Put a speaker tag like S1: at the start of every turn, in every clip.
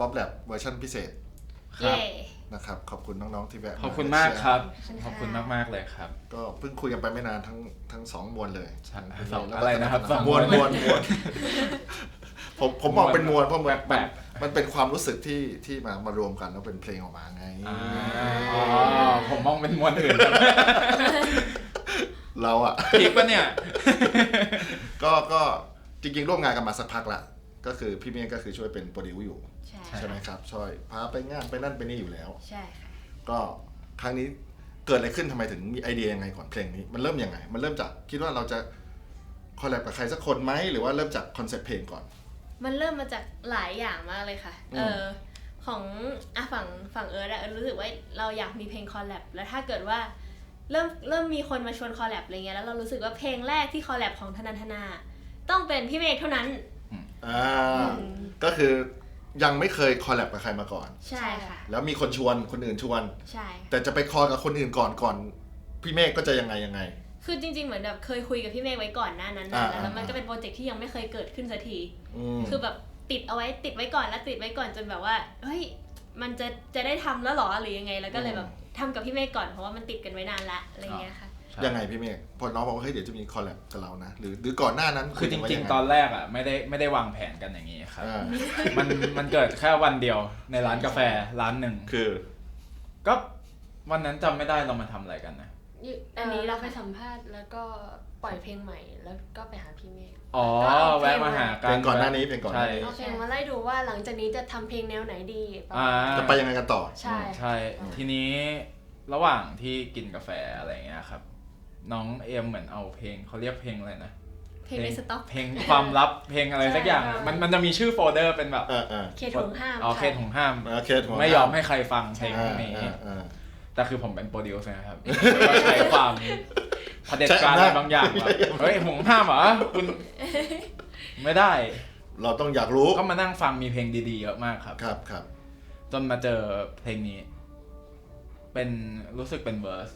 S1: ป๊อปแลบเวอร์ชันพิเศษ
S2: เย่
S1: นะครับ ขอบคุณน้องๆที่แวะ
S3: ขอบคุณมากครับ
S2: ข
S3: ข
S2: อ
S3: อ
S2: บบคุ
S3: คุณณ
S2: ค่ะ
S3: มากๆเลยครับ
S1: ก็เพิ่งคุยกันไปไม่นานทั้งทั้งสองมวลเลย
S3: ใช่
S1: ทั้
S3: สอง
S1: แล้ว
S3: อะไรนะครับสอง
S1: มวล
S3: ม
S1: ม
S3: ว
S1: ว
S3: ล
S1: ลมวลผมผมมองเป็นมวลเพราะมัน
S3: แปล
S1: มัน
S3: ก
S1: มันเป็นความรู้สึกที่ที่มามารวมกันแล้วเป็นเพลงออกมาไง
S3: อ่าอ๋อผมมองเป็นมวลอื่นครับ
S1: เราอะ
S3: พีกปะเนี่ย
S1: ก็ก็จริงๆ ร่วมงานกันมาสักพักละ ก็คือพี่เมฆก็คือช่วยเป็นโปรดิวอยู่
S2: ใช่
S3: ใช่
S1: ใช่ไหมครับช่วยพาไปงานไปนั่นไปนี่อยู่แล้ว
S2: ใช่ค่ะ
S1: ก็ครั้งนี้เกิดอะไรขึ้นทำไมถึงมีไอเดียยังไงก่อนเพลงนี้ มันเริ่มยังไง มันเริ่มจากคิดว่าเราจะคอลแลบกับใครสักคนไหมหรือว่าเริ่มจากคอนเซ็ปต์เพลงก่อน
S2: มันเริ่มมาจากหลายอย่างมากเลยค่ะ
S1: อืม
S2: เออของอะฝั่งฝั่งเอิร์ธอะเอิร์ธรู้สึกว่าเราอยากมีเพลงคอลแลบแล้วถ้าเกิดว่าเริ่มเริ่มมีคนมาชวนคอลแลบอะไรเงี้ยแล้วเรารู้สึกว่าเพลงแรกที่คอลแลบของธนันทนา ต้องเป็นพี่เมฆเท่านั้น
S1: อ่า
S2: อืม
S1: ก็คือยังไม่เคยคอลแลบกับใครมาก่อน
S2: ใช่ค่ะ
S1: แล้วมีคนชวนคนอื่นชวน
S2: ใช่
S1: แต่จะไปคอลกับคนอื่นก่อนก่อน พี่เมฆก็จะยังไงยังไง
S2: คือจริง ๆ เหมือนแบบเคยคุยกับพี่เมฆไว้ก่อนหน้านั้น
S1: อ่า
S2: นะแล้วมัน
S1: อ่า
S2: ก็เป็นโปรเจกต์ที่ยังไม่เคยเกิดขึ้นสักที
S1: อืม
S2: คือแบบติดเอาไว้ติดไว้ก่อนแล้วติดไว้ก่อนจนแบบว่า เฮ้ย มันจะจะได้ทำแล้วเหรอหรือยังไง แล้วก็เลยแบบทำกับพี่เมฆก่อนเพราะว่ามันติดกันไว้นานละอะไรเงี้ยค่ะ
S3: ใช่
S1: ยังไงพี่เมฆพอน้องบอกว่าเฮ้ยเดี๋ยวจะมีคอลแลบกับเรานะหรือหรือก่อนหน้านั้น
S3: คือจ
S1: ยกัไว้
S3: ริง
S1: ยัไๆ
S3: ตอนแรกอะไม่ได้ไม่ได้วางแผนกันอย่างนี้ครับ
S1: อ่า
S3: มันมันเกิดแค่วันเดียวในร้านกาแฟร้านหนึ่ง
S1: คือ
S3: ก็วันนั้นจำไม่ได้เรามาทำอะไรกันนะ
S2: อันนี้
S4: เรา
S2: เรา
S4: ไปสัมภาษณ์แล้วก็ปล่อยเพลงใหม่แล้วก็ไปหาพี่เมฆ
S3: อ๋อ
S4: ก็เอาเพลง
S3: แวะมาหากั
S1: เพล
S3: น
S1: งก่อนหน้านี้เพลงก่อนหน้านี้
S4: เอาเพลงมาไล่ดูว่าหลังจากนี้จะทำเพลงแนวไหนดีประ
S3: อ่า
S4: มาณ
S1: จะไปยังไงกันต่อ
S4: ใช่
S3: ใช่ ทีนี้ระหว่างที่กินกาแฟอะไรเงี้ยครับ น้องเอ็มเหมือนเอาเพลงเขาเรียกเพลงอะไรนะ
S2: เพลงในสต็อก
S3: เพลงความลับเพลงอะไรสักอย่างอะมันมันจะมีชื่อโฟลเดอร์เป็นแบบ
S1: เออเออ
S4: เคถุงห้าม
S3: อ๋อเคส
S4: ค่ะ
S3: ของห้าม
S1: โอเคถูก
S3: ไม่ยอมให้ใครฟังเพลง
S1: อ่า
S3: พวกนี้
S1: อ่าอ่า
S3: แต่คือผมเป็นโปรดิวเซอร์นะครับก็ใช้ความเผด็จการ
S1: ใช้
S3: อะไร
S1: อำนาจ
S3: บางอย่างแบบเฮ้ยผมห้ามเหรอคุณไม่ได้
S1: เราต้องอยากรู้
S3: ก็มานั่งฟังมีเพลงดีๆเยอะมากครับ
S1: ครับครับ
S3: จนมาเจอเพลงนี้ เป็นรู้สึกเป็นเวอร์ส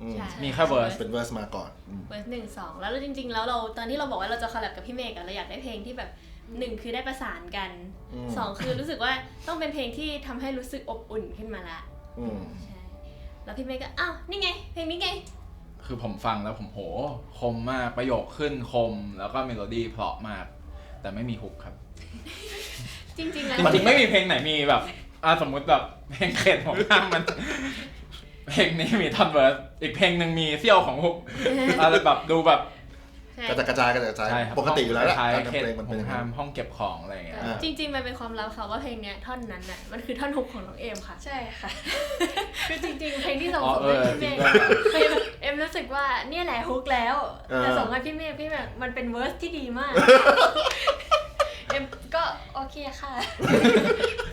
S1: อืม
S2: ใช่
S3: มีแค่ verse
S1: เป็นเวอร์สมาก่อนอืม
S2: เวอร์สหนึ่งสองแล้วจริง ๆ แล้วเราตอนที่เราบอกว่าเราจะคอลแลบกับพี่เมฆอะเราอยากได้เพลงที่แบบหนึ่งคือได้ประสานกัน
S1: อืม
S2: สองคือรู้สึกว่าต้องเป็นเพลงที่ทำให้รู้สึกอบอุ่นขึ้นมาละ
S1: อืม
S2: ใช่แล้วพี่เมฆก็อ้าวนี่ไง เพลงนี้ไง
S3: คือผมฟังแล้วผมโห คมมากประโยคขึ้นคม แล้วก็เมโลดี้เพราะมาก แต่ไม่มีฮุกครับ
S2: จริง ๆ แล้ว
S3: จริงๆไม่มีเพลงไหนมีแบบอ่าสมมุติแบบเพลงเขตของห้ามมัน เพลงนี้มีท่อนเวิร์สอีกเพลงหนึ่งมีเสี้ยวของฮุกอะไรแบบดูแบบ
S2: ใช่
S1: กระจายกระจายกระจายกระจาย
S3: ใช่ครับ
S1: ปกติอยู่แล้วแหละ
S3: คาย
S1: การ
S3: ๆ
S1: ทำ
S3: เขต
S1: เพลงมัน
S3: ข
S1: เป็น
S3: อง
S1: อย่าง
S3: ห้า
S1: นั้
S3: ม
S1: น
S3: ห้องเก็บของอะไรอย่างเงี้ย
S1: อ่า
S2: จริง ๆ มันเป็นความลับค่ะว่าเพลงเนี้ยท่อนนั้นน่ะมันคือท่อนฮุกของน้องเอมค่ะ
S4: ใช่ค่ะ คือจริง ๆ เพลงที่ส่ง
S3: อ๋อ
S4: ส่ง
S3: เอ
S4: ให้
S3: อ
S4: พี่
S3: จ
S4: เม
S3: ริง
S4: ฆ
S3: ด้วย
S4: คือเอ็มรู้สึกว่าเนี่ยแหละฮุกแล้ว
S1: เออ
S4: แต่ส่งให้พี่เมฆพี่เมฆมันเป็นเวอร์สที่ดีมากเอ็มก็โอเคค่ะ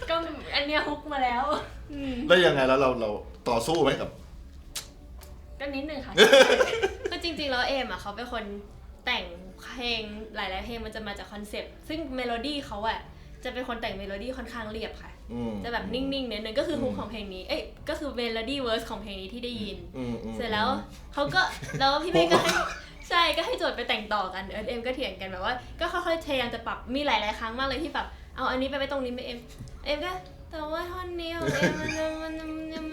S4: ก็อันเนี้ยฮุกมาแล้ว
S2: อืม
S1: แล้วยังไงแล้วเราเรา ต่อสู้ไหมกับ
S4: ก็นิดนึงค่ะ
S2: คือจริงๆแล้วเอมอะเขาเป็นคนแต่งเพลงหลายๆเพลงมันจะมาจากคอนเซปต์ซึ่งเมโลดี้เขาอะจะเป็นคนแต่งเมโลดี้ค่อนข้างเรียบค่ะ
S1: อืม
S2: จะแบบนิ่งๆเนี่ยนึงก็คือฮุก
S1: อืม
S2: ของเพลงนี้ เอ้ยก็คือเมโลดี้เวอร์สของเพลงนี้ที่ได้ยิน
S1: อืมอืม
S2: เสร็จแล้วเขาก็แล้วพี่เมฆก็ให้ใช่ก็ให้โจทย์ไปแต่งต่อกันเออเอ็มก็เถียงกันแบบว่า ก็ค่อยๆพยายามจะปรับมีหลายๆครั้งมากเลยที่แบบเอาอันนี้ไปไว้ตรงนี้ไปเอ็มเอ็มก็แต่ว่าท่อนนี้ของเอ็มมันมันมันมันมัน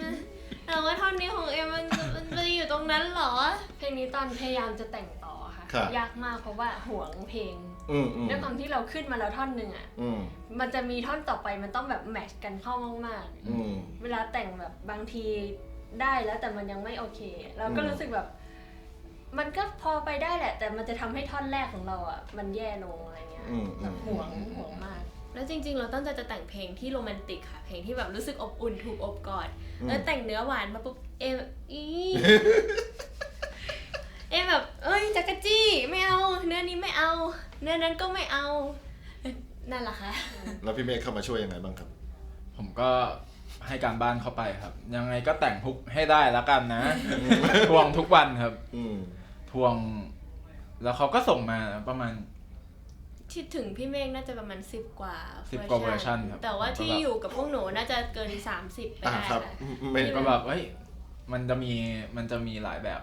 S2: แต่ว่าท่อนนี้ของเอ็มมันมันมันจะอยู่ตรงนั้นเหรอ
S4: เพลงนี้ตอนพยายามจะแต่งต่อค่ะ
S1: ครับ
S4: ยากมากเพราะว่าห่วงเพลง
S1: อืมอืม
S4: ด้วยความที่เราขึ้นมาแล้วท่อนหนึ่งอะ
S1: อืม
S4: มันจะมีท่อนต่อไปมันต้องแบบแมทช์กันเข้ามาก
S1: อืม
S4: ๆ เวลาแต่งแบบบางทีได้แล้วแต่มันยังไม่โอเค เราก็
S1: อืม
S4: รู้สึกแบบ มันก็พอไปได้แหละ แต่มันจะทำให้ท่อนแรกของเราอะ มันแย่ลงอะไรเงี้ย
S1: อืมอื
S4: แบ
S1: ม
S4: บห่วงห่วงมาก
S2: แล้วจริง ๆ เราตั้งใจจะแต่งเพลงที่โรแมนติกค่ะ เพลงที่แบบรู้สึกอบอุ่นถูกอบกอด
S1: อืม
S2: แล้วแต่งเนื้อหวานมาปุ๊บเอมอีเอมแบบเอ้ยจักรจี้ไม่เอา เนื้อนี้ไม่เอา เนื้อนั้นก็ไม่เอาเอ้ยนั่นแหละค่ะ
S1: แล้วพี่เมฆเข้ามาช่วยยังไงบ้างครับ
S3: ผมก็ให้การบ้านเข้าไปครับ ยังไงก็แต่งฮุกให้ได้แล้วกันนะ ทวงทุกวันครับ
S1: อืม
S3: ทวง แล้วเขาก็ส่งมาประมาณ
S2: ที่ถึงพี่เมฆน่าจะประมาณสิบกว่า
S3: 10กว่าเวอร์ชันครับ
S2: แต่ว่า
S3: ผมก็
S2: ที่
S3: แบบ
S2: อยู่กับพวกหนูน่าจะเกิน30ไป
S1: อ่า
S2: ได้
S1: ครับ
S2: ค่ะ
S1: ไม่
S2: ที่
S3: ก็แบบเฮ้ยมันจะมีมันจะมีหลายแบบ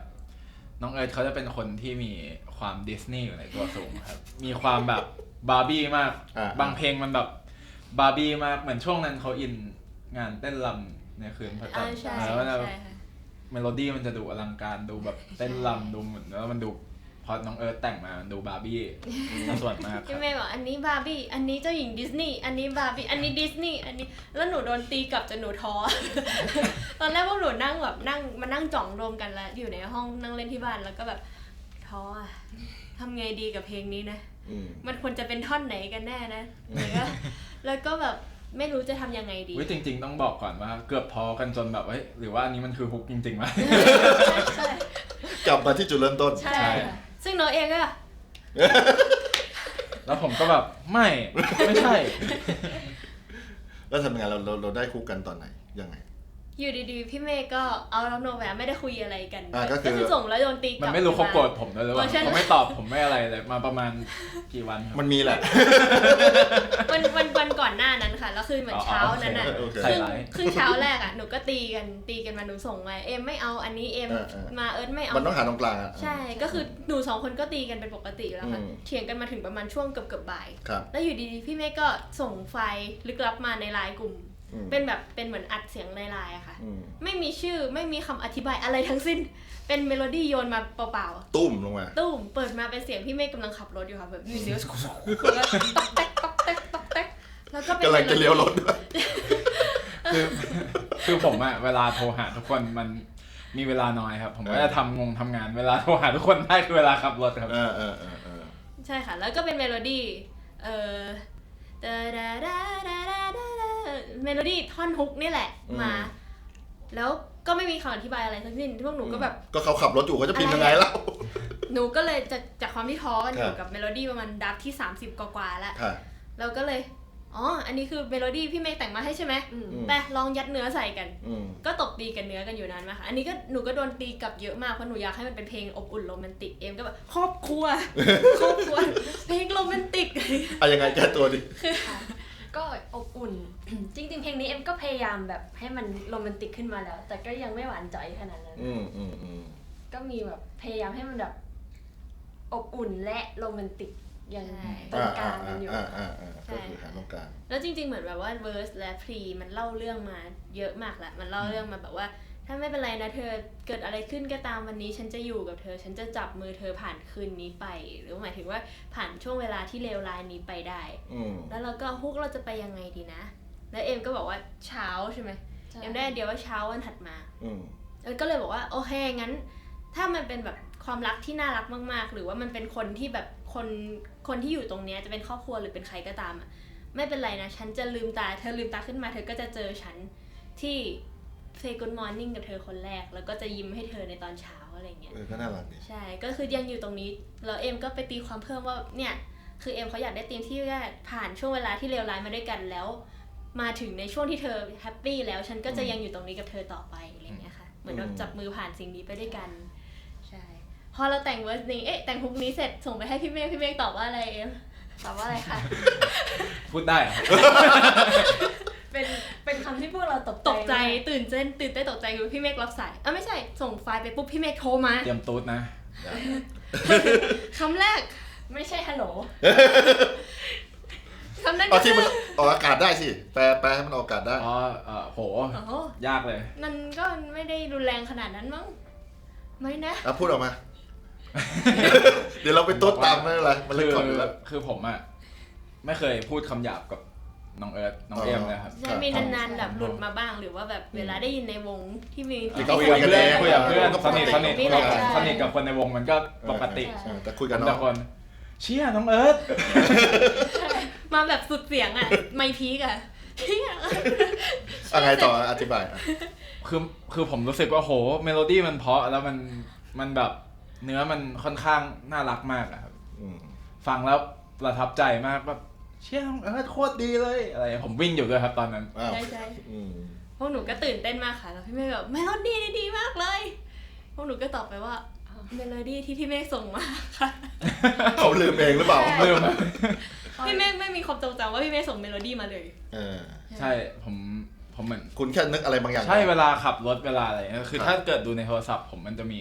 S3: น้องเอิร์ธเขาจะเป็นคนที่มีความดิสนีย์อยู่ในตัวสูงครับ มีความแบบบาร์บี้มาก
S1: อ่า
S3: บางเพลงมันแบบบาร์บี้มาก เหมือนช่วงนั้นเขาอินงานเต้นรำในคืนพระจั
S2: อ่าน
S3: ทร์
S2: ใช่
S3: แล้วมันจะ
S2: ใช่ค่ะ
S3: เมโลดี้มันจะดูอลังการดูแบบเต้นรำดูเหมือนแล้วมันดู พอน้องเอิร์ธแต่งมามันดูบาร์บี้ซะส่วนมากค
S2: พี่
S3: รับ
S2: เมย์บอกอันนี้บาร์บี้ อันนี้เจ้าหญิงดิสนีย์ อันนี้บาร์บี้ อันนี้ดิสนีย์ อันนี้ แล้วหนูโดนตีกลับจนหนูท้อ ตอนแรกพวกหนูนั่งแบบนั่งมานั่งจ่องรวมกันแล้ว อยู่ในห้องนั่งเล่นที่บ้านแล้วก็แบบท้ออะทำไงดีกับเพลงนี้นะ
S1: อืม
S2: มันควรจะเป็นท่อนไหนกันแน่นะ แล้วก็แล้วก็แบบไม่รู้จะทำยังไงดี
S3: วิจริง ๆ ต้องบอกก่อนว่าเกือบท้อกันจนแบบเฮ้ยหรือว่าอันนี้มันคือฮุกจริงๆวะ
S2: ใช่ใช่
S1: กลับมาที่จุดเริ่มต้น
S2: ใช่ค่ะ ซึ่งน้องเองก็
S3: แล้วผมก็แบบไม่ไม่ใช่
S1: แล้วทำยังไงเราเราเราได้คุกกันตอนไหนยังไง
S2: อยู่ดีๆ พี่เมย์ก็เอาแล้วโนแวร์ไม่ได้คุยอะไรกัน
S1: อ่าก็คือ
S2: ส่งแล้วโดนตีก
S3: มั
S2: ลั
S3: น
S2: บ
S3: ไม่รู้เขาโกรธ
S2: มา
S3: ผมด้วยหรือ
S2: เว
S3: เป
S2: อ
S3: ล่า
S2: ร์ชัน
S3: เขาไม่ตอบผมไม่อะไรเลยมาประมาณกี่วันครับ
S1: มันมีแหละ
S2: วันวันวันก่อนหน้า นั้นค่ะแล้วคือเหมือนเช้านั้นอะ
S1: โอเค
S2: ครึ่ง
S3: ไฮไลท์
S2: ครึ่งเช้าแรกอะหนูก็ตีกันตีกันมาหนูส่งมาเอ็มไม่เอาอันนี้เอ็ม
S1: เออเออ
S2: มาเอิร์ธไม่เอา
S1: มันต้องหาตรงกลางอะ
S2: ใช่ก็คือหนูสองคนก็ตีกันเป็นปกติอยู่แล้วค่ะ
S1: อืม
S2: เถียงกันมาถึงประมาณช่วงเกือบเกือบบ่าย
S1: ครับ
S2: แล้วอยู่ดีๆพี่เมฆก็ส่งไฟล์ลึกลับมาในไลน์กลุ่ม
S1: อืม
S2: เป็นแบบเป็นเหมือนอัดเสียงในไลน์อะค่ะ
S1: อืม
S2: ไม่มีชื่อไม่มีคำอธิบายอะไรทั้งสิ้น เป็นเมโลดี้โยนมาเปล่าๆ
S1: ตุ้มลงมา
S2: ตุ้มเปิดมาเป็นเสียงพี่เมฆกำลังขับรถอยู่ค่ะแบบมีเสียงแล้วก็ต๊อกแต๊กต๊อกแต๊กต๊อก แต๊กแล้วก็เป็น
S1: กำลังจะเลี้ยวรถด้วย
S3: คือคือผมอะเวลาโทรหาทุกคนมันมีเวลาน้อยครับ ผมก็จะทำงงทำงานเวลาโทรหาทุกคนได้คือเวลาขับรถครับ
S1: เออเออเออเออ
S2: ใช่ค่ะ แล้วก็เป็นเมโลดี้ เอ่อดาดาดาดาดาดาดาเมโลดี้ท่อนฮุกนี่แหละมา แล้วก็ไม่มีคำอธิบายอะไรทั้งสิ้นพวกหนูก็แบบ
S1: ก็เขาขับรถอยู่เขาจะพิมพ์ยังไงแล้ว
S2: หนูก็เลยจากจากความที่ท้อกันอ
S1: ครั
S2: ยู่
S1: บ
S2: กับเมโลดี้ประมาณดับที่ 30 กว่าๆแล้ว
S1: ค่ะ
S2: เราก็เลย อ๋อ อันนี้คือเมโลดี้พี่เมฆแต่งมาให้ใช่ไหม
S4: อืม
S1: อืม
S2: ไปลองยัดเนื้อใส่กัน
S1: อืม
S2: ก็ตบตีกันเนื้อกันอยู่นานมากค่ะ อันนี้ก็หนูก็โดนตีกลับเยอะมากเพราะหนูอยากให้มันเป็นเพลงอบอุ่นโรแมนติกเอ็มก็แบบครอบครัว ครอบครัว เพลงโรแมนติก
S1: อะยังไงแก้ตัวดิ
S4: ก็อบอุ่น จริงๆ เพลงนี้เอ็มก็พยายามแบบให้มันโรแมนติกขึ้นมาแล้ว แต่ก็ยังไม่หวานจ่อยขนาดนั้น
S1: อืมอืมอืม
S4: ก็มีแบบพยายามให้มันแบบอบอุ่นและโรแมนติก ยัง
S2: ใช่
S4: ตรงกลางกันอยู่
S1: อ่าอ่าอ่าก็คือหาตรงกลาง
S2: แล้วจริง ๆ เหมือนแบบว่าเวอร์สและพรีมันเล่าเรื่องมาเยอะมากแหละมันเล่าเรื่องมาแบบว่า ถ้าไม่เป็นไรนะเธอเกิดอะไรขึ้นก็ตามวันนี้ ฉันจะอยู่กับเธอ ฉันจะจับมือเธอผ่านคืนนี้ไป หรือหมายถึงว่าผ่านช่วงเวลาที่เลวร้ายนี้ไปได้
S1: อืม
S2: แล้วเราก็ฮุกเราจะไปยังไงดีนะ แล้วเอ็มก็บอกว่าเช้าใช่ไหม
S4: ใช่
S2: เอ็มได้ไอเดียวว่าเช้าวันถัดมา
S1: อืม
S2: เออก็เลยบอกว่าโอเคงั้น ถ้ามันเป็นแบบความรักที่น่ารักมาก ๆ หรือว่ามันเป็นคนที่แบบ คนคนที่อยู่ตรงเนี้ยจะเป็นครอบครัวหรือเป็นใครก็ตามอะไม่เป็นไรนะฉันจะลืมตาเธอลืมตาขึ้นมาเธอก็จะเจอฉันที่ say good morning กับเธอคนแรก แล้วก็จะยิ้มให้เธอในตอนเช้าอะไรเงี้ย
S1: เออก็น่ารักดี
S2: ใช่ก็คือยังอยู่ตรงนี้แล้วเอ็มก็ไปตีความเพิ่มว่าเนี่ยคือเอ็มเขาอยากได้ทีมที่ว่าผ่านช่วงเวลาที่เลวร้ายมาด้วยกันแล้ว มาถึงในช่วงที่เธอแฮปปี้แล้วฉันก็จะยังอยู่ตรงนี้กับเธอต่อไปอะไรอย่างเงี้ยค่ะเหมือนแบบจับมือผ่านสิ่งนี้ไปด้วยกันใช่ พอเราแต่งเวอร์สนี้เอ๊ะแต่งฮุกนี้เสร็จส่งไปให้พี่เมฆพี่เมฆตอบว่าอะไรเอ็ม
S4: ตอบว่าอะไรคะ
S3: พูดได้เหรอ
S4: เป็นเป็นคำที่พวกเราตก
S2: ตกใจ
S4: มาก
S2: ตื่นเต้นตื่นเต้นตกใจคือพี่เมฆรับสายอะไม่ใช่ส่งไฟล์ไปปุ๊บพี่เมฆโทรมา
S3: เตรียมตูดนะ
S2: คำแรก
S4: ไม่ใช่ฮัลโหล
S2: คำนั้น
S1: เอา
S2: ก็
S1: ที่
S2: คื
S1: มัน
S2: อ
S1: ออกอากาศได้สิ แปลแปลให้มันออกอากาศได้
S3: อ๋อเออโห
S2: โอ้โห
S3: ยากเลย
S2: มันก็ไม่ได้รุนแรงขนาดนั้นมั้งไม่นะ
S1: อะพูดออกมา เดี๋ยวเราไปตุ๊ดตามไม่เป็นไรมันเล่นก่อนอยู่แล้ว
S3: คือผมอะไม่เคยพูดคำหยาบกับน้องเอิร์ธน้อง
S1: อ๋อ
S3: เอ็มเลยครับ
S2: ใช่มีนานๆแบบหลุดมาบ้างหรือว่าแบบเวลาได้ยินในวงที่มี
S1: หรือ
S3: คุ
S1: ก็
S3: ย
S1: คุ
S3: กับ
S1: ยกัน
S3: เพื่อน
S1: เอง
S3: คุยกับเพื่อน
S1: ก็
S3: ส
S1: ปก
S3: นิท
S1: ติ
S3: สนิท
S2: มี
S3: คุย
S2: หลาย
S3: กับ
S2: ใช่
S3: สนิทกับคนในวงมันก็ปกติ
S1: เออแต่คุย
S3: ผ
S1: กัน
S3: ม
S1: เนาะ
S3: แต่คน เชี่ยน้องเอิร์ธ
S2: มาแบบสุดเสียงอะ ไม่พีกอะ
S1: อะไรต่ออธิบายอะ
S3: คือคือผมรู้สึกว่าโหเมโลดี้มันเพราะแล้วมันมันแบบ เนื้อมันค่อนข้างน่ารักมากอะครับ
S1: อืม
S3: ฟังแล้วประทับใจมากแบบเชี่ยน้องเอิร์ธโคตรดีเลยอะไร ผมวิ่งอยู่ด้วยครับตอนนั้น
S1: อ้าว
S2: ใช่ใช่
S1: อืม
S2: พวกหนูก็ตื่นเต้นมากค่ะแล้วพี่เมฆแบบเมโลดี้นี่ดีมากเลย พวกหนูก็ตอบไปว่าเมโลดี้ที่พี่เมฆส่งมาค่ะ
S1: เขาลืมเองหรือเปล่า
S3: ลืมอะ
S2: พี่เมฆไม่มีความจงจำว่าพี่เมฆส่งเมโลดี้มาเลย
S1: เออ
S3: ใช่ผมผมเหมือน
S1: คุณแค่นึกอะไรบางอย่าง
S3: ใช่เวลาขับรถเวลาอะไรเงี้ยคือ
S1: ครับ
S3: ถ้าเกิดดูในโทรศัพท์ผมมันจะมี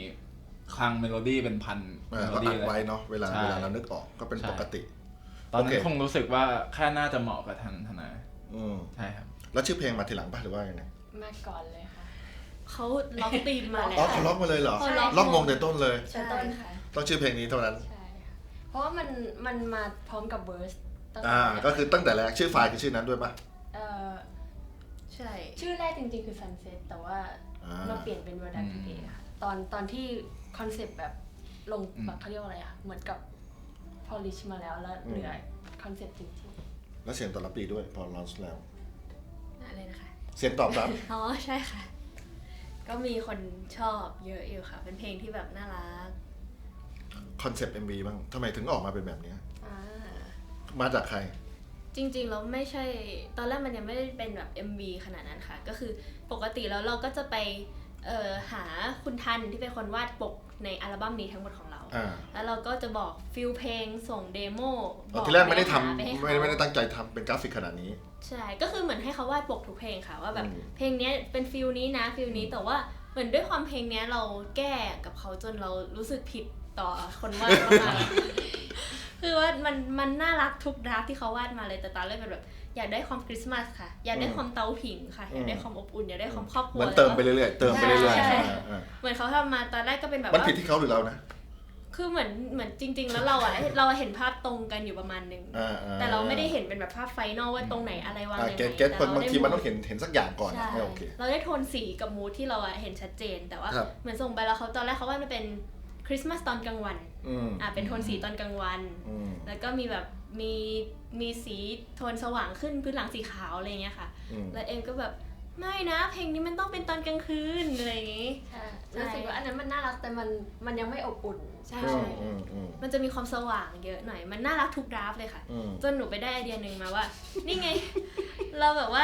S3: คลังเมโลดี้เป็นพัน
S1: เอ
S3: เม
S1: อ
S3: โล
S1: ก็
S3: ดี้
S1: อัด
S3: เลย
S1: ไว้เนาะเวลา
S3: ใช่
S1: เวลาเรานึกออกก็เป็น
S3: ใช่
S1: ปกติ
S3: ตอนนั้
S1: โอนเค
S3: คงรู้สึกว่าแค่น่าจะเหมาะกับทันทนาย
S1: อืม
S3: ใช่ครับ
S1: แล้วชื่อเพลงมาทีหลังป่ะหรือว่ายังไง
S4: มาก่อนเลยค่ะ
S2: เขาล็อกตีมมาแล้
S1: อ๋อ
S2: ว
S1: เขาล็อกมาเลยเหรอ
S2: เขาล็อก
S1: ล็อกวงแต่ต้นเลย
S2: ใช่
S4: ต้นค่ะ
S1: ต้องชื่อเพลงนี้เท่านั้น
S4: ใช่ค่ะ เพราะว่ามันมันมาพร้อมกับเวอร์สตั้งแต่
S1: อ่า ก็คือตั้งแต่แรกชื่อไฟล์คือชื่อนั้นด้วยป่ะ
S4: เอ่อ
S2: ใช่
S4: ชื่อแรกจริงๆคือ Sunset แต่ว่า
S1: อ่า
S4: มาเปลี่ยนเป็น World Art Today ค่ะ ตอนตอนที่ คอนเซปต์แบบลง
S3: อืม
S4: แบบเขาเรียกว่าอะไรอะเหมือนกับ polish มาแล้วแล้วเหลือคอนเซปต์จริง
S1: แล้วเสียงตอบรับดีด้วยพอลอนแล้ว
S2: อะไรนะคะ
S1: เสียงตอบรับ
S2: อ๋อใช่ค่ะ ก็มีคนชอบเยอะอยู่ค่ะ เป็นเพลงที่แบบน่ารัก
S1: คอนเซปต์ MV บ้างทำไมถึงออกมาเป็นแบบเนี้ย
S4: ๆอ่า
S1: มาจากใคร
S2: จริงๆแล้วไม่ใช่ ตอนแรกมันยังไม่ได้เป็นแบบ MV ขนาดนั้นค่ะ ก็คือปกติแล้วเราก็จะไปเอ่อหาคุณทันที่เป็นคนวาดปก ในอัลบั้มนี้ทั้งหมดของเรา
S1: อ่า
S2: แล้วเราก็จะบอกฟิลเพลงส่งเดโม
S1: อ๋อทีแรกไม่ได้ทำ
S2: ปให้
S1: ไม่
S2: เขา
S1: ไม่ได้ตั้งใจทำเป็นกราฟิกขนาดนี้
S2: ใช่ ก็คือเหมือนให้เขาวาดปกทุกเพลงค่ะว่าแบบ
S1: อืม
S2: เพลงเนี้ยเป็นฟิลนี้นะฟิลนี้แต่ว่าเหมือนด้วยความเพลงเนี้ยเราแก้กับเขาจนเรารู้สึกผิดต่อคนวาดมากๆคือว่ามันมันน่ารักทุกดราฟที่เขาวาดมาเลยแต่ตอนแรกเป็นแบบ อยากได้ความคริสต์มาสค่ะ อยากได้ความเตาผิงค่ะ อยากได้ความอบอุ่น อยากได้ความครอบครั
S1: เห
S2: ว
S1: มือนเติมไป
S2: แล้วก็
S1: เรื่อยๆ เติมไปเรื่อยๆ
S2: ใช่
S1: อ่าอ่า
S2: เหมือนเขาทำมาตอนแรกก็เป็นแบบ
S1: มัน
S2: ว่า
S1: ผิดที่เขาหรือเรานะ
S2: คือเหมือนเหมือนจริง ๆ แล้วเราอะเราเห็นภาพตรงกันอยู่ประมาณหนึง
S1: อ่าอ่
S2: แต่เราไม่ได้เห็นเป็นแบบภาพไฟนอลว่าตรงไหนอะไรวาง
S1: อ่า
S2: ยัง
S1: เก็ต
S2: ไง
S1: เก็ต
S2: แต่เรา
S1: บาง
S2: ได้
S1: ทีมัน
S2: มู
S1: ต้องเห็นเห็นสักอย่างก่อน
S2: ใช่
S1: ไม่โอเค
S2: เราได้โทนสีกับมูทที่เราอะเห็นชัดเจน แต่ว่า
S1: ครับ
S2: เหมือนส่งไปแล้วเขาตอนแรกเขาว่ามันเป็นคริสต์มาสตอนกลางวัน
S1: อืม
S2: อะเป็นโทนสีตอนกลางวัน
S1: อืม
S2: แล้วก็มีแบบ มีมีสีโทนสว่างขึ้นพื้นหลังสีขาวอะไรเงี้ยค่ะ
S1: อืม
S2: แล้วเอ็มก็แบบไม่นะเพลงนี้มันต้องเป็นตอนกลางคืนอะไรอย่างงี้
S4: ใช่
S2: ใช่
S4: รู้สึกว่าอันนั้นมันน่ารักแต่มันมันยังไม่อบอุ่น
S2: ใช่
S1: อื
S2: ใช่
S1: มอืมอืม
S2: มันจะมีความสว่างเยอะหน่อย มันน่ารักทุกดราฟต์เลยค่ะ
S1: อืม
S2: จนหนูไปได้ไอเดียหนึ่งมาว่า นี่ไง เราแบบว่า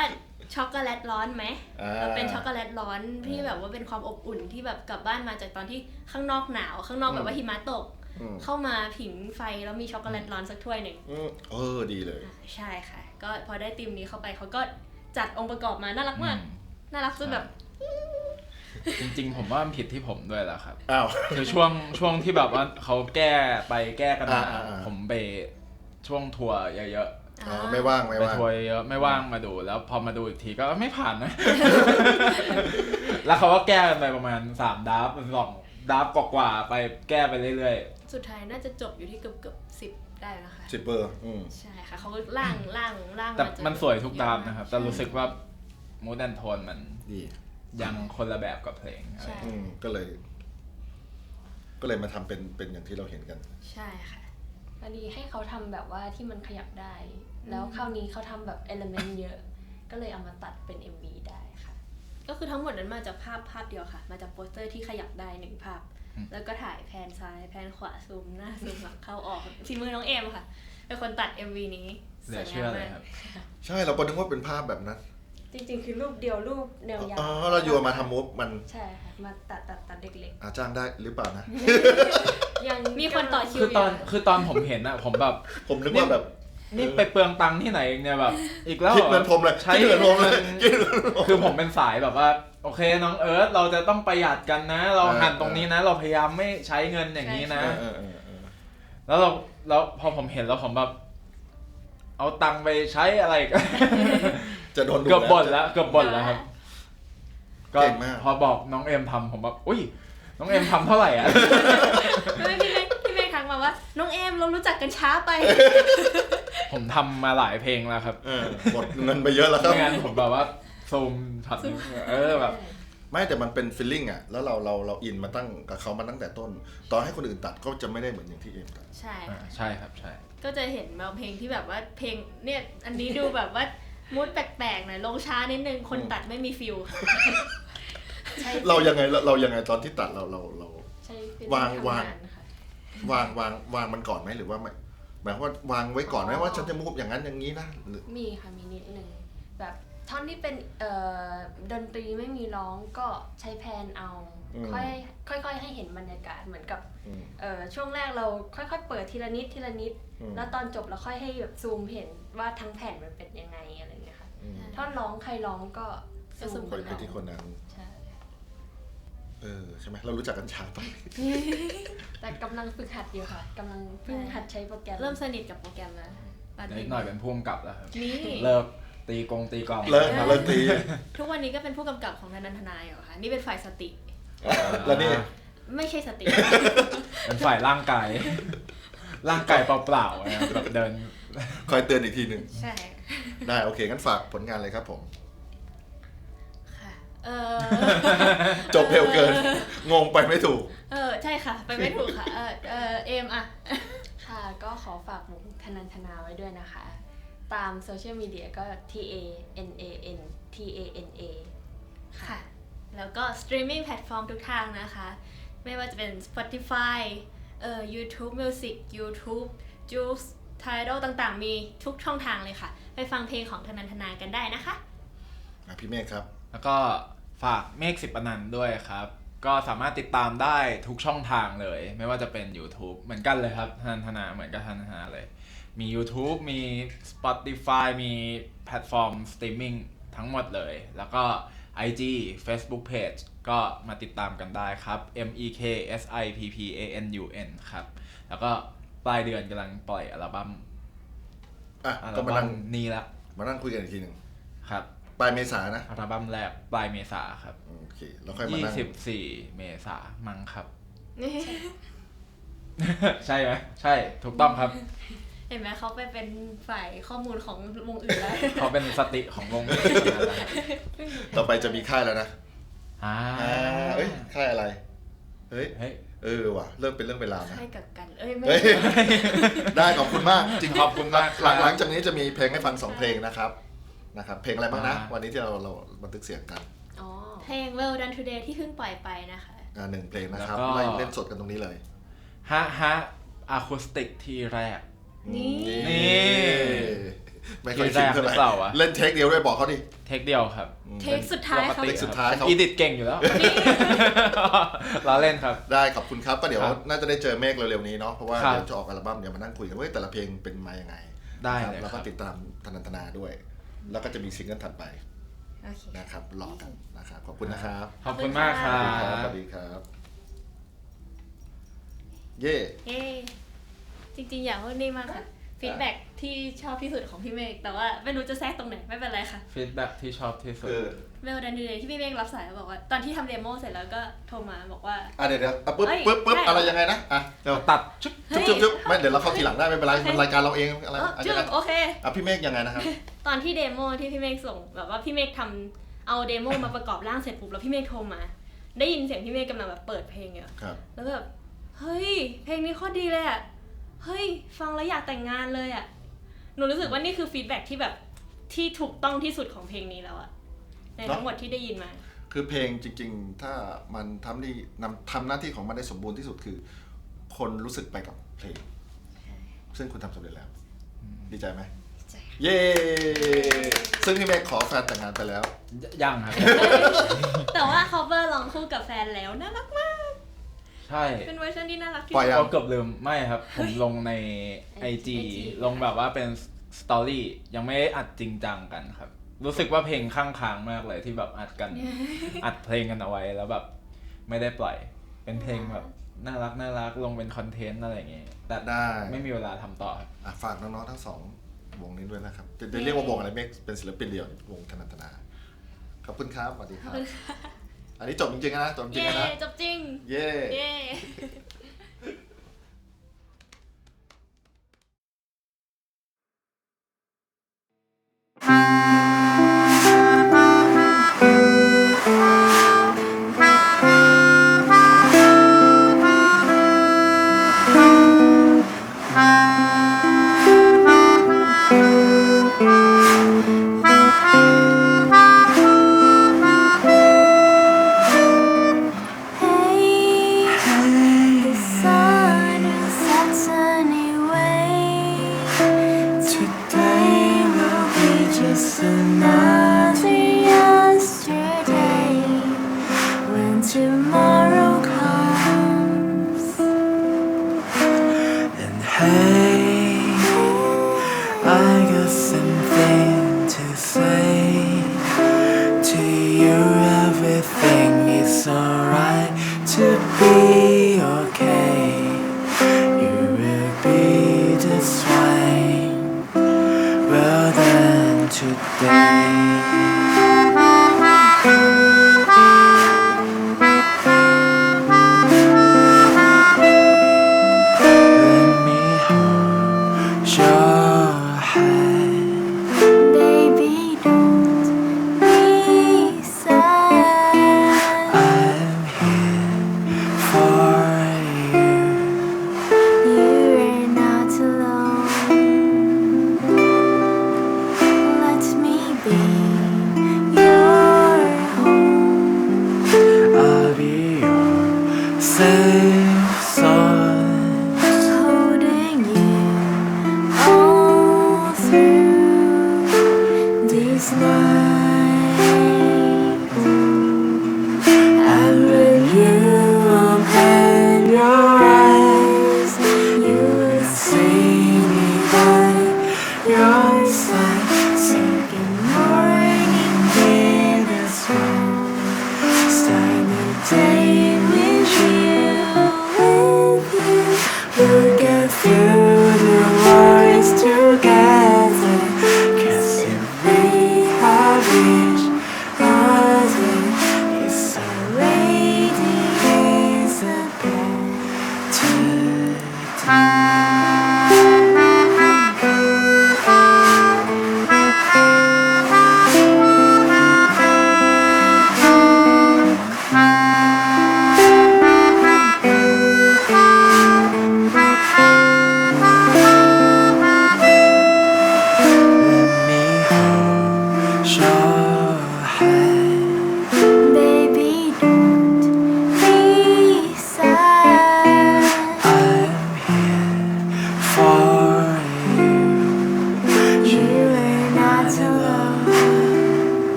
S2: ช็อกโกแลตร้อนไหม
S1: อ่า
S2: เราเป็นช็อกโกแลตร้อนที่แบบว่าเป็นความอบอุ่นที่แบบกลับบ้านมาจากตอนที่ข้างนอกหนาว ข้างนอกแบบว่าหิมะตก
S1: อืม
S2: เข้ามาผิงไฟแล้วมีช็อกโกแลตร้อนสักถ้วยหนึ่ง
S1: อืมเออดีเลย
S2: อ่าใช่ค่ะ ก็พอได้ธีมนี้เข้าไปเขาก็จัดองค์ประกอบมาน่ารักมาก
S3: อืม
S2: น่ารักจนแบบ
S3: จริงๆ ผมว่ามันผิดที่ผมด้วยแหละครับ
S1: อ้าว
S3: คือช่วงช่วงที่แบบว่าเขาแก้ไปแก้กันมา
S1: อ่าอ่าอ่า
S3: ผมไปช่วงทัวร์เยอะ
S1: อ๋อไม่ว่าง
S3: ๆ
S1: ไม่
S3: ไป
S1: ว่าง
S3: ทัวร์เยอะไม่ว่างมาดูแล้วพอมาดูอีกทีก็ไม่ผ่านนะ แล้วเขาก็แก้กันไปประมาณสามดับสองดับกว่าๆไปแก้ไปเรื่อย
S2: สุดท้ายน่าจะจบอยู่ที่เกือบเกือบสิบได้นะคะ
S1: สิบเบอร์อืม
S2: ใช่ค่ะเขาก็ล่างล่างล่าง
S3: ๆแต่า
S2: จ
S3: มันสวยทุกดับนะครับ แต่
S2: ใช่
S3: รู้สึกว่ามูดแอนโทนมัน
S1: ดี
S3: ยังคนละแบบกับเพลงอะไร
S2: ใช่
S1: อืมก็เลย ก็เลยมาทำเป็นเป็นอย่างที่เราเห็นกัน
S2: ใช่ค่ะ
S4: พอดีให้เขาทำแบบว่าที่มันขยับได้ แล้วคราวนี้เขาทำแบบเอลเมนต์เยอะ ก็เลยเอามาตัดเป็น MV ได้ค่ะ
S2: ก็คือทั้งหมดนั้นมาจากภาพภาพเดียวค่ะ มาจากโปสเตอร์ที่ขยับได้หนึ่งภาพ แล้วก็ถ่ายแพนซ้ายแพนขวาซูมหน้าซูมหลังเข้าออกฝีมือน้องเอมค่ะเป็นคนตัด MV นี้
S3: เหลือเชื่อเลยครับ
S1: ใช่เราก็นึกว่าเป็นภาพแบบนั้น
S4: จริงๆ คือรูปเดียวรูปแนวยาว
S1: อ๋อเราอยู่มาทำมูฟมัน
S4: ใช่ค่ะมาตัดตัดตัดเล็ก
S1: อาจ้างได้หรือเปล่านะ
S4: ๆยัง
S2: มีคนต่อคิว
S3: คือตอน
S2: ยู่
S3: คือตอนผมเห็นอะผมแบบ
S1: ผมนึกว่าแบบ
S3: นี่ไปเปลืองตังค์ที่ไหนเนี่ยแบบ อีกแล้ว
S1: คิดเหมือนผมเลย
S3: ใช้
S1: คิดเหมือนผมเลยคิดเหมือนผม
S3: คือผมเป็นสายแบบว่า โอเคน้องเอิร์ธเราจะต้องประหยัดกันนะ เรา
S1: เออ
S3: หั่นตรงนี้นะ เราพยายามไม่ใช้เงินอย่างนี้นะ
S1: เออเออเออ
S3: แล้วเราแล้วพอผมเห็นแล้วผมแบบเอาตังค์ไปใช้อะไรกัน
S1: จะโดนดู
S3: เกือบบ่นแล้วเกือบบ่นแล้วครับก็
S1: เก่งมาก
S3: พอบอกน้องเอ็มทำผมแบบอุ้ยน้องเอ็มทำเท่าไหร่อะ
S2: ไม่พี่เมฆพี่เมฆทักมาว่า น้องเอมเรารู้จักกันช้าไป
S3: ผมทำมาหลายเพลงแล้วครับ
S1: เออหมดเงินไปเยอะแล้วครับ
S3: ไม่งั้นผมแบบว่าซูมช็อตนี้เออแบบ
S1: ไม่แต่มันเป็นฟีลลิ่งอะแล้วเราเราเราอินมาตั้งกับเขามาตั้งแต่ต้น ตอนให้คนอื่นตัดก็จะไม่ได้เหมือนอย่างที่เอ็มตัด
S2: ใช่
S3: อ่า
S2: ค่ะ
S3: ใช่ครับใช่
S2: ก็จะเห็นบางเพลงที่แบบว่าเพลงเนี่ยอันนี้ดูแบบว่ามูดแปลกๆหน่อยลงช้านิดนึงคนตัดไม่มีฟิลค่ะ
S4: ใช่
S1: เรายังไงเราเรายังไงตอนที่ตัดเราเราเรา
S4: ใช่เป็น
S1: วาง
S4: ทำ
S1: วาง
S4: นค่ะ
S1: วางวางวางมันก่อนไหมหรือว่าไม่ หมายความว่าวางไว้ก่อนไหม
S4: อ๋อ
S1: ว่าฉันจะมูฟอย่างนั้นอย่างนี้นะหรือ
S4: มีค่ะมีนิดนึงแบบท่อนที่เป็นเอ่อดนตรีไม่มีร้องก็ใช้แพนเอาค่อยค่อยๆให้เห็นบรรยากาศเหมือนกับ
S1: อืม
S4: เอ่อช่วงแรกเราค่อยๆเปิดทีละนิดทีละนิด
S1: อืม
S4: แล้วตอนจบเราค่อยให้แบบซูมเห็นว่าทั้งแผ่นมันเป็นยังไงอะไรอย่างเงี้ยค่ะ
S1: อืม
S4: ท่อนร้องใครร้องก็
S2: ก็ซูม
S1: ไปไปที่คนนั้น
S4: ใช่
S1: เออใช่ไหมเรารู้จักกันช้าไป
S4: แต่กำลังฝึกหัดอยู่ค่ะกำลังเพิ่งหัดใช้โปรแกรม
S2: เริ่มสนิทกับโปรแกรมแล้วตอน
S3: เดี๋ยว
S2: นี้
S3: อีกหน่อยเป็นพ่วงกับแล้วครับ
S2: นี่
S3: เลิกตีกงตีกลอง
S1: เลิกนะเลิกตี
S2: ทุกวันนี้ก็เป็นผู้กำกับของนันทนายอยู่ค่ะนี่เป็นฝ่ายสติ
S1: แล้วนี่
S2: ไม่ใช่สติ
S3: เป็นฝ่ายร่างกาย ร่างกายเปล่าๆนะครับแบบเดิน
S1: คอยเตือนอีกทีหนึ่ง
S2: ใช่
S1: ได้โอเคงั้นฝากผลงานเลยครับผม
S2: ค่ะ เออ
S1: จบเร็วเกิน งงไปไม่ถูก
S2: เออใช่ค่ะ ไปไม่ถูกค่ะ เออเออเอมอะ
S4: ค่ะ ก็ขอฝากวงธนันทนาไว้ด้วยนะคะ ตามโซเชียลมีเดียก็ T A N A N T A N A
S2: ค่ะ แล้วก็สตรีมมิ่งแพลตฟอร์มทุกทางนะคะ ไม่ว่าจะเป็น Spotify เอ่อ YouTube Music YouTube Juice Tidal ต่างๆ มีทุกช่องทางเลยค่ะ ไปฟังเพลงของธนันทนากันได้นะคะ
S1: อะพี่เมฆครับ
S3: แล้วก็ ฝากเมฆสิบอนันต์ด้วยครับ ก็สามารถติดตามได้ทุกช่องทางเลย ไม่ว่าจะเป็น YouTube เหมือนกันเลยครับทันธนาเหมือนกับทันธนาเลย มี YouTube มี Spotify มีแพลตฟอร์มสตรีมมิ่งทั้งหมดเลย แล้วก็ IG Facebook Page ก็มาติดตามกันได้ครับ M E K S I P P A N U N ครับ แล้วก็ปลายเดือนกำลังปล่อยอัลบั้ม
S1: อะ
S3: อัล
S1: ก็มา
S3: บั้
S1: นั่
S3: ม
S1: ง
S3: นี้ละ
S1: มานั่งคุยกันอีกทีหนึ่ง
S3: ครับ
S1: ปลายเมษานะ
S3: อัลบั้มแรกปลายเมษาครับ
S1: โอเคแล้วค่อยมานั่ง
S3: 24เมษามั้งครับใช่ไหมใช่ถูกต้องครับ
S2: เห็นไหมเขาไปเป็นฝ่ายข้อมูลของวงอื่นแล้ว
S3: เขาเป็นสติของวง
S1: ต่อไปจะมีค่ายแล้วนะ
S3: อ่า
S1: อ่าเอ้ยค่ายอะไร เฮ้ย
S3: เฮ้ย
S1: เออว่ะเริ่มเป็นเรื่องเป็นราวนะ
S2: ให้กับกัน เอ้ยไม่
S1: เฮ้ย ได้ขอบคุณมาก จริง
S3: ขอบคุณมาก
S1: หลัง
S3: ครับ
S1: หลังจากนี้จะมีเพลงให้ฟังสองเพลงนะครับ นะครับเพลงอะไรบ้างนะ
S3: อ่า
S1: วันนี้ที่เราเราบันทึกเสียงกัน
S4: อ๋อ
S2: เพลง Well Done Today ที่เพิ่งปล่อยไปนะคะ
S1: อ่าหนึ่งเพลงนะครับ
S3: แล้วก็
S1: ไล่เล่นสดกันตรงนี้เลย
S3: ฮะฮะอะคูสติกที่แรก
S2: นี่
S3: นี่
S1: ไม่ค่อยชินเท่าไหร่
S3: เพลงแรกหรือเปล่าวะ
S1: เล่นเทคเดียวด้วยบอกเขาดิ
S3: เทคเดียวครับ
S1: อืม
S2: เทคสุดท้ายครับ
S1: เทคสุดท้ายเขา
S3: อีดิทเก่งอยู่แล้วเราเล่นครับ
S1: ได้ขอบคุณครับก็เดี๋ยว
S3: ครับ
S1: น่าจะได้เจอเมฆเร็วๆนี้เนาะเพราะว่า
S3: ครับ
S1: เดี๋ยวจะออกอัลบั้มเดี๋ยวมานั่งคุยกันว่าเฮ้ยแต่ละเพลงเป็นมายังไง
S3: ได้
S1: นะครับ
S3: เลย
S1: แล้ว
S3: ค
S1: ก็
S3: รับ
S1: ติดตามธนันทนาด้วย แล้วก็จะมีซิงเกิลถัดไป
S2: โอเค
S1: นะครับรอกันนะครับขอบคุณนะครับ
S3: ขอบคุณมากครั
S1: สวั
S3: บ
S1: สดีครับ เย่
S2: เย้จริงๆ อยากพูดนี่มากค่ะฟีดแบ็กที่ชอบที่สุดของพี่เมฆแต่ว่าไม่รู้จะแทรกตรงไหนไม่เป็นไรค่ะ
S3: ฟีดแบ็ที่ชอบที่สุด
S1: คือ
S2: เวลดันเดย์ที่พี่เมฆรับสายแล้วบอกว่า ตอนที่ทำเดโมเสร็จแล้วก็โทรมาบอกว่า
S1: อะเดี๋ยวเดี๋ยวอะปึ๊บ
S2: เฮ้ย
S1: ปึ๊บปึ๊บ
S2: ได้
S1: อะไรยังไงนะอะเดี๋ยว
S3: ตัดชุบ
S1: จุ๊บจุ๊บจุ๊บไม่เดี๋ยวเราเข้าทีหลังได้ไม่เป็นไร
S2: โอเค
S1: มันรายการเราเองอะไร
S2: เออ
S1: อะ
S2: จึ๊
S1: ยังไง
S2: โอเค
S1: อะพี่เมฆยังไงนะครับ
S2: ตอนที่เดโมที่พี่เมฆส่งแบบว่าพี่เมฆทำเอาเดโมมาประกอบร่างเสร็จปุ๊บแล้วพี่เมฆโทรมา ได้ยินเสียงพี่เมฆกำลังแบบเปิดเพลงอยู่
S1: ครับ
S2: แล้วแบบเฮ้ย เพลงนี้โคตรดีเลยอะเฮ้ย ฟังแล้วอยากแต่งงานเลยอะหนูรู้สึกว่านี่คือฟีดแบ็ที่แบบที่ถูกต้องที่สุดของเพลงนี้แล้วอะในทั้งหมดที่ได้ยินมา
S1: คือเพลงจริง ๆ ถ้ามันทำที่นำทำหน้าที่ของมันได้สมบูรณ์ที่สุดคือ คนรู้สึกไปกับเพลง ซึ่งคุณทำสำเร็จแล้ว ดีใจไหม
S2: ดีใจ
S1: เย้ซึ่งพี่เมฆขอแฟนแต่งงานไปแล้ว
S3: ยังครับ
S2: แต่ว่า cover ร้องคู่กับแฟนแล้วน่ารักมาก
S3: ใช่
S2: เป็นเวอร์ชันที่น่ารักที่
S1: ปล่อย
S2: สุด
S1: ยัง
S3: เราเกือบลืมไม่ครับ ผมลงใน IG ลงแบบว่าเป็นสตอรี่ยังไม่ได้อัดจริงจังกันครับ รู้สึกว่าเพลงข้างค้างมากเลยที่แบบอัดกัน อัดเพลงกันเอาไว้แล้วแบบไม่ได้ปล่อย เป็นเพลงแบบน่ารักน่ารักลงเป็นคอนเทนต์อะไรอย่างเงี้ยแต่
S1: ได้
S3: ไม่มีเวลาทำต่อครับ
S1: อะฝากน้องๆทั้งสอง วงนี้ด้วยนะครับจะจะเรียกว่าวงอะไรเมกเป็นศิลปินเดียววงธนันธนา ขอบคุณครับสวัสดีครับอันนี้จบจริงๆนะจบจริงนะ
S2: จบจริง
S1: เย่
S2: เย่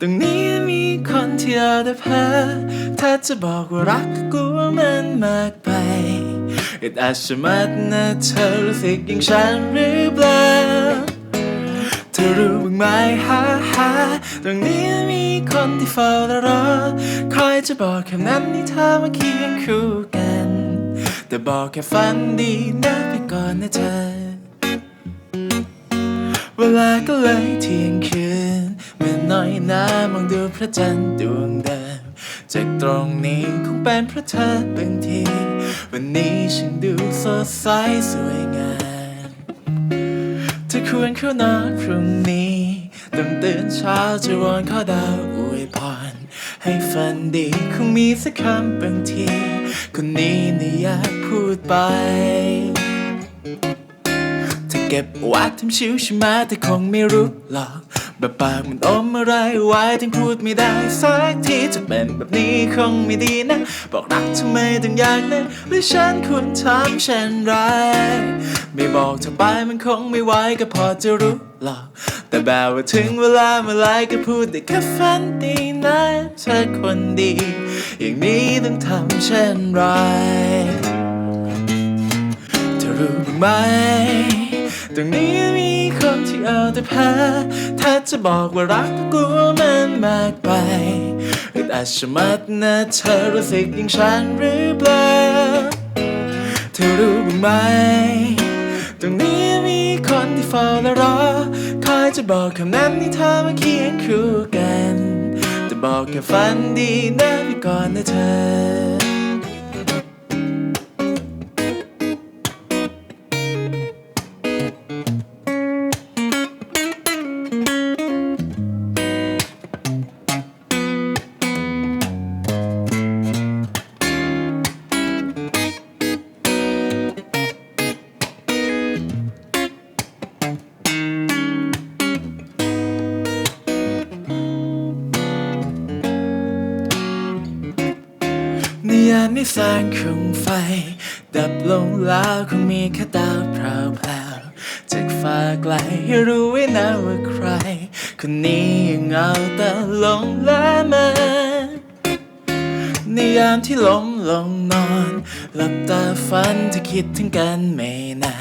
S5: ตรงนี้มีคนที่เอาแต่เพ้อถ้าจะบอกว่ารักก็กลัวมันมากไปอึดอัดชะมัดนะเธอรู้สึกอย่างฉันหรือเปล่าเธอรู้บ้างไหมฮ่าฮ่าตรงนี้มีคนที่เฝ้าและรอคอยจะบอกคำนั้นที่เธอมาเคียงคู่กัน แต่บอกแค่ฝันดีนะไปก่อนนะเธอ เวลาก็เลยเที่ยงคืน เมื่อน้อยน้ามองดูพระจันทร์ดวงเดิมจากตรงนี้คงเป็นเพราะเธอบางที วันนี้ฉันดูสดใสสวยงามเธอควรเข้านอนพรุ่งนี้ต้องตื่นเช้าจะวอนข้อดาวอวยพรให้ฝันดีคงมีสักคำบางที คนนี้นี่อยากพูดไปเธอเก็บวัดทำชิวใช่ไหมแต่คงไม่รู้หรอก แบบปากมันอมอะไรไว้ถึงพูดไม่ได้สักทีจะเป็นแบบนี้คงไม่ดีนะ บอกรักทำไมต้องอยากนะหรือฉันควรทำเช่นไรไม่บอกเธอไปมันคงไม่ไหวก็พอจะรู้หรอกแต่แบบว่าถึงเวลาเมื่อไรก็พูดได้แค่ฝันดีนะเธอคนดี อย่างนี้ต้องทำเช่นไรเธอรู้ไหม ตรงนี้มีคนที่เอาแต่แพ้ถ้าจะบอกว่ารักก็กลัวมันมากไปอึดอัดชะมัดนะเธอรู้สึกอย่างฉันหรือเปล่าเธอรู้บ้างไหม ตรงนี้มีคนที่เฝ้าและรอ คอยจะบอกคำนั้นที่เธอมาเคียงคู่กัน แต่บอกแค่ฝันดีนะไปก่อนนะเธอ ฝันที่คิดถึงกันไม่นะ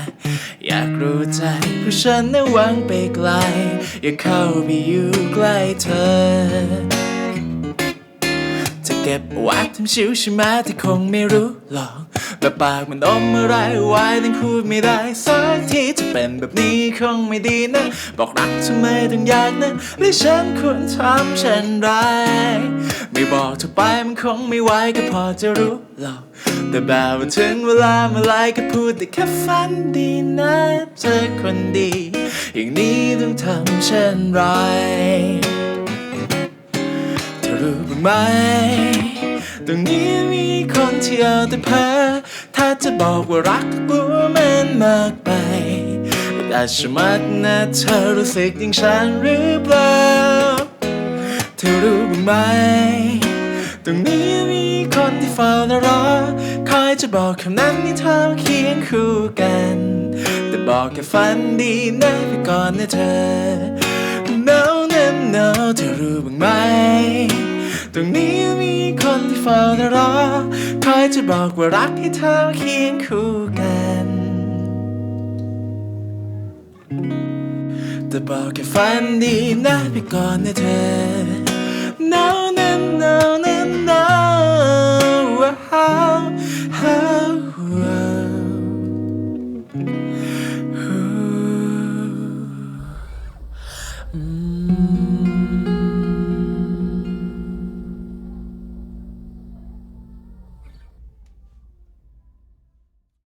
S5: อยากรู้ใจเพราะฉันนั้นหวังไปไกล อยากเข้าไปอยู่ใกล้เธอ จะเก็บเอาไว้ทำชิวใช่ไหมที่คงไม่รู้หรอก แบบปากมันอมอะไรไว้ยังพูดไม่ได้สักทีจะเป็นแบบนี้คงไม่ดีนะ บอกรักทำไมต้องอยากนะหรือฉันควรทำเช่นไร ไม่บอกเธอไปมันคงไม่ไหวก็พอจะรู้หรอกแต่แบบว่าถึงเวลาเมื่อไรก็พูดได้แค่ฝันดีนะเธอคนดี อย่างนี้ต้องทำเช่นไรเธอรู้บ้างไหม ตรงนี้มีคนที่เอาแต่เพ้อถ้าจะบอกว่ารักก็มันมากไปแต่ชมัดนะเธอรู้สึกอย่างฉันหรือเปล่า เธอรู้บ้างไหม ตรงนี้มีคนที่เฝ้ารอคอยจะบอกคำนั้นที่เธอเคียงคู่กัน แต่บอกแค่ฝันดีนะไปก่อนนะเธอ No no no เธอรู้บ้างไหม ต้องนี้มีคนที่เฝ้ารอรอคอยจะบอกว่ารักให้เธอเคียงคู่กัน แต่บอกแค่ฝันดีนะไปก่อนนะเธอ no no no no no wow, how